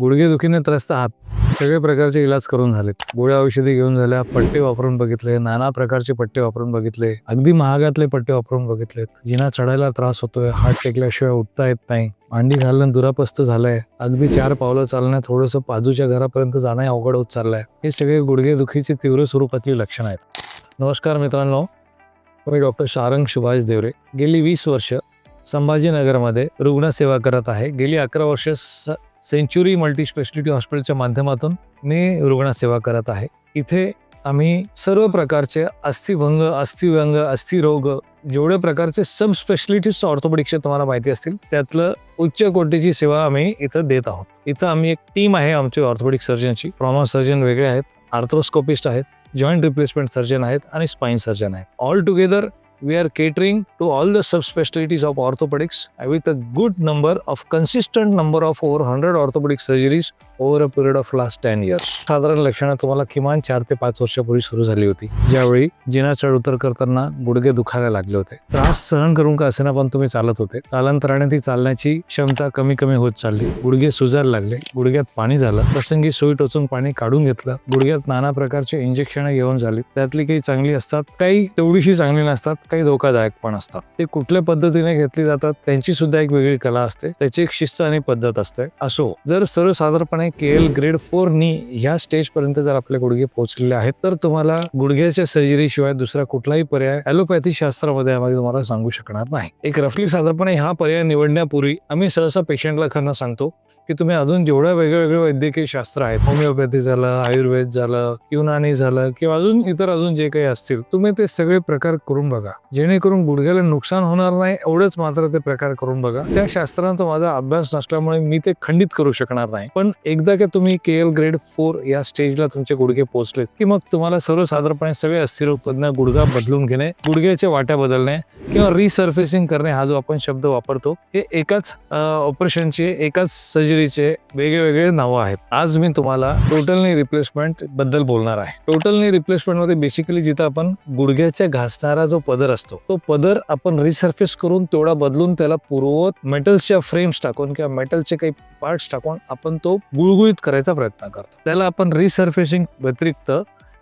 गुडघेदुखीने त्रस्त आहात. सगळे प्रकारचे इलाज करून झालेत. गोळ्या औषधी घेऊन झाल्या पट्टे वापरून बघितले नाना प्रकारचे पट्टे वापरून बघितले अगदी महागातले पट्टे वापरून बघितलेत. जिना चढायला त्रास होतोय हात टेकल्याशिवाय उठता येत नाही मांडी घालणं दुरापस्त झालंय अगदी चार पावलं चालणं थोडंसं बाजूच्या घरापर्यंत जाणं अवघड होत चाललंय. हे सगळे गुडघेदुखीची तीव्र स्वरूपातली लक्षणं आहेत. नमस्कार मित्रांनो मी डॉक्टर शारंग सुभाष देवरे. गेली वीस वर्ष संभाजीनगरमध्ये रुग्णसेवा करत आहे. गेली अकरा वर्ष स सेंच्युरी मल्टीस्पेशलिटी हॉस्पिटलच्या माध्यमातून मी रुग्णसेवा करत आहे. इथे आम्ही सर्व प्रकारचे अस्थिभंग अस्थिव्यंग अस्थिरोग जेवढे प्रकारचे सब स्पेशलिटीज ऑर्थोपेडिक्सचे तुम्हाला माहिती असतील त्यातलं उच्च कोटीची सेवा आम्ही इथं देत आहोत. इथं आम्ही एक टीम आहे आमची ऑर्थोपेडिक सर्जनची. प्रॉमा सर्जन वेगळे आहेत आर्थ्रोस्कोपिस्ट आहेत जॉईंट रिप्लेसमेंट सर्जन आहेत आणि स्पाईन सर्जन आहेत. All together we are catering to all the subspecialties of orthopedics with a good number of consistent number of over 100 orthopedic surgeries over a period of last 10 years. साधारण लक्षणं तुम्हाला किमान चार ते पाच वर्षापूर्वी सुरू झाली होती. ज्यावेळी जिना चढ उतर करताना गुडघे दुखायला लागले होते. त्रास सहन करून का असेना पण तुम्ही चालत होते. कालांतराने ती चालण्याची क्षमता कमी कमी होत चालली. गुडघे सुजायला लागले. गुडघ्यात पाणी झालं. प्रसंगी सुई टोचून पाणी काढून घेतलं. गुडघ्यात नाना प्रकारचे इंजेक्शन घेऊन झाली. त्यातली काही चांगली असतात काही तेवढीशी चांगली नसतात. काही धोकादायक पण असतात. ते कुठल्या पद्धतीने घेतली जातात त्यांची सुद्धा एक वेगळी कला असते. त्याची एक शिस्त आणि पद्धत असते. असो जर सर्वसाधारणपणे के एल ग्रेड फोर नी ह्या स्टेज पर्यंत जर आपले गुडघे पोहोचलेले आहेत तर तुम्हाला गुडघ्याच्या सर्जरी शिवाय दुसरा कुठलाही पर्याय ॲलोपॅथी शास्त्रामध्ये आम्ही तुम्हाला सांगू शकणार नाही. एक रफली साधारणपणे हा पर्याय निवडण्यापूर्वी आम्ही सहसा पेशंटला खरं सांगतो की तुम्ही अजून जेवढ्या वेगवेगळे वैद्यकीय शास्त्र आहेत होमिओपॅथी झालं आयुर्वेद झालं युनानी झालं किंवा अजून इतर अजून जे काही असतील तुम्ही ते सगळे प्रकार करून बघा. जेणेकरून गुडघ्याला नुकसान होणार नाही एवढंच मात्र ते प्रकार करून बघा. त्या शास्त्रांचा माझा अभ्यास नसल्यामुळे मी ते खंडित करू शकणार नाही. पण एकदा का तुम्ही के एल ग्रेड फोर या स्टेजला तुमचे गुडघे पोहोचलेत की मग तुम्हाला सर्वसाधारणपणे सगळे अस्थिरोग तज्ञ गुडघा बदलून घेणे गुडघ्याच्या वाट्या बदलणे किंवा रिसर्फेसिंग करणे हा जो आपण शब्द वापरतो हे एकाच ऑपरेशनचे एकाच सर्जरीचे वेगवेगळे नावं आहेत. आज मी तुम्हाला टोटलनी रिप्लेसमेंटबद्दल बोलणार आहे. टोटलनी रिप्लेसमेंटमध्ये बेसिकली जिथं आपण गुडघ्याच्या घासणारा जो पद पदर असतो. तो पदर आपण रिसर्फेस करून तेवढा बदलून त्याला पूर्ववत मेटल्सच्या फ्रेम्स टाकून किंवा मेटलचे काही पार्ट्स टाकून आपण तो गुळगुळीत करायचा प्रयत्न करतो. त्याला आपण रिसर्फेसिंग व्यतिरिक्त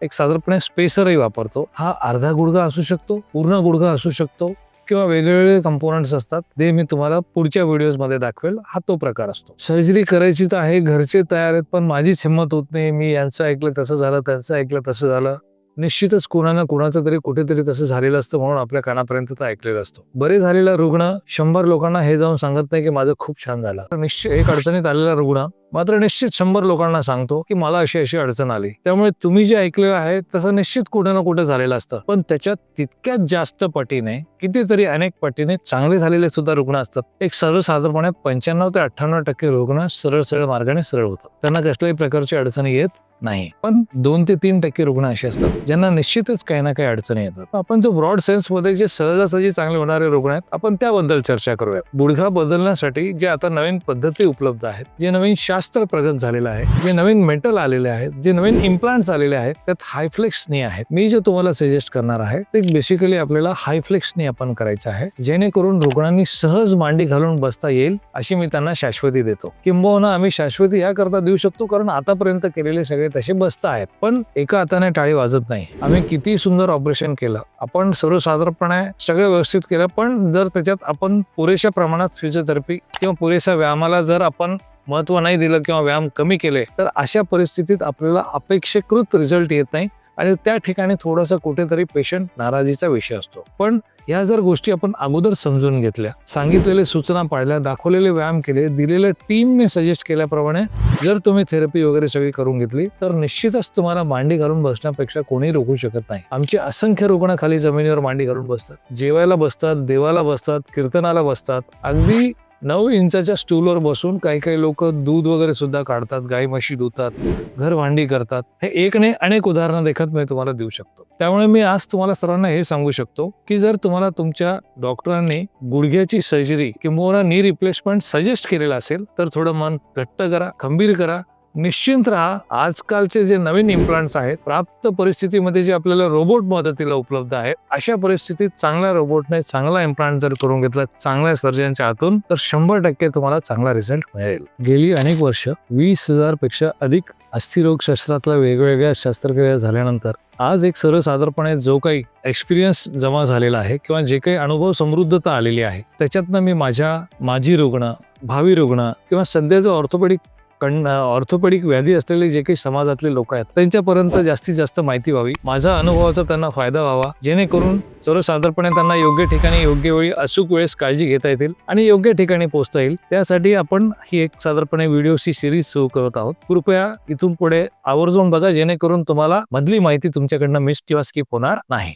एक साधारणपणे स्पेसरही वापरतो. हा अर्धा गुडघा असू शकतो पूर्ण गुडघा असू शकतो किंवा वेगवेगळे कंपोनंट्स असतात. ते मी तुम्हाला पुढच्या व्हिडिओजमध्ये दाखवेल. हा तो प्रकार असतो. सर्जरी करायची तर आहे घरचे तयार आहेत पण माझीच हिंमत होत नाही. मी यांचं ऐकलं तसं झालं त्यांचं ऐकलं तसं झालं. निश्चितच कोणाला कोणाचं तरी कुठेतरी तसं झालेलं असतं म्हणून आपल्या कानापर्यंत तर ऐकलेलं असतो. बरे झालेला रुग्ण शंभर लोकांना हे जाऊन सांगत नाही की माझं खूप छान झालं. तर निश्चित एक अडचणीत आलेला रुग्ण मात्र निश्चित शंभर लोकांना सांगतो की मला अशी अशी अडचण आली. त्यामुळे तुम्ही जे ऐकलेलं आहे तसं निश्चित कुठे ना कुठे झालेलं असतं. पण त्याच्यात तितक्यात जास्त पटीने कितीतरी अनेक पटीने चांगले झालेले सुद्धा रुग्ण असतात. एक सर्वसाधारणपणे पंच्याण्णव ते अठ्ठ्याण्णव टक्के रुग्ण सरळ सरळ मार्गाने सरळ होतात. त्यांना कसल्याही प्रकारची अडचणी येत नाही. पण दोन ते तीन टक्के रुग्ण असे असतात ज्यांना निश्चितच काही ना काही अडचणी येतात. आपण जो ब्रॉड सेन्समध्ये जे सहजासहजी चांगले होणारे रुग्ण आहेत आपण त्याबद्दल चर्चा करूया गुडघा बदलण्यासाठी जे आता नवीन पद्धती उपलब्ध आहेत जे नवीन शास्त्र प्रगत झालेलं आहे जे नवीन मेटल आलेले आहेत जे नवीन इम्प्लांट्स आलेले आहेत त्यात हायफ्लेक्सनी आहेत. मी जे तुम्हाला सजेस्ट करणार आहे ते बेसिकली आपल्याला हायफ्लेक्सनी आपण करायचं आहे जेणेकरून रुग्णांनी सहज मांडी घालून बसता येईल अशी मी त्यांना शाश्वती देतो. किंबहुना आम्ही शाश्वती याकरता देऊ शकतो कारण आतापर्यंत केलेले सगळे तसे बसता आहेत पण एका हाताने टाळी वाजत नाही. आम्ही किती सुंदर ऑपरेशन केलं. आपण सर्वसाधारणपणे सगळं व्यवस्थित केलं पण जर त्याच्यात आपण पुरेशा प्रमाणात फिजिओथेरपी किंवा पुरेशा व्यायामाला जर आपण महत्त्व नाही दिलं किंवा व्यायाम कमी केले तर अशा परिस्थितीत आपल्याला अपेक्षाकृत रिझल्ट येत नाही. आणि त्या ठिकाणी थोडासा कुठेतरी पेशंट नाराजीचा विषय असतो. पण या जर गोष्टी आपण अगोदर समजून घेतल्या सांगितलेले सूचना पाळल्या दाखवलेले व्यायाम केले दिलेल्या टीमने सजेस्ट केल्याप्रमाणे जर तुम्ही थेरपी वगैरे सगळी करून घेतली तर निश्चितच तुम्हाला मांडी घालून बसण्यापेक्षा कोणी रोखू शकत नाही. आमचे असंख्य रुग्ण खाली जमिनीवर मांडी घालून बसतात. जेवायला बसतात देवाला बसतात कीर्तनाला बसतात. अगदी नऊ इंचाच्या स्टूलवर बसून काही काही लोक दूध वगैरे सुद्धा काढतात गाई म्हशी धुतात घर भांडी करतात. हे एक नाही अनेक उदाहरणं देखत मी तुम्हाला देऊ शकतो. त्यामुळे मी आज तुम्हाला सर्वांना हे सांगू शकतो की जर तुम्हाला तुमच्या डॉक्टरांनी गुडघ्याची सर्जरी किंवा नी रिप्लेसमेंट सजेस्ट केलेलं असेल तर थोडं मन घट्ट करा खंबीर करा. निश्चिंत राहा. आजकालचे जे नवीन इम्प्लांट्स आहेत प्राप्त परिस्थितीमध्ये जे आपल्याला रोबोट मदतीला उपलब्ध आहे अशा परिस्थितीत चांगल्या रोबोटने चांगला इम्प्लांट जर करून घेतला चांगल्या सर्जनच्या हातून तर शंभर टक्के तुम्हाला चांगला रिझल्ट मिळेल. गेली अनेक वर्ष वीस हजारपेक्षा अधिक अस्थिरोगशास्त्रातल्या वेगवेगळ्या शस्त्रक्रिया झाल्यानंतर आज एक सर्वसाधारणपणे जो काही एक्सपिरियन्स जमा झालेला आहे किंवा जे काही अनुभव समृद्धता आलेली आहे त्याच्यातनं मी माझ्या माजी रुग्ण भावी रुग्ण किंवा सध्याचं ऑर्थोपेडिक कण ऑर्थोपेडिक व्याधी असलेले जे काही समाजातले लोक आहेत त्यांच्यापर्यंत जास्तीत जास्त माहिती व्हावी. माझा अनुभवाचा त्यांना फायदा व्हावा. जेणेकरून सर्वसाधारणपणे त्यांना योग्य ठिकाणी योग्य वेळी अचूक वेळेस काळजी घेता येतील आणि योग्य ठिकाणी पोहोचता येईल. त्यासाठी आपण ही एक साधारणपणे व्हिडिओची सिरीज सुरू करत आहोत. कृपया इथून पुढे आवर्जून बघा जेणेकरून तुम्हाला मधली माहिती तुमच्याकडनं मिस किंवा स्किप होणार नाही.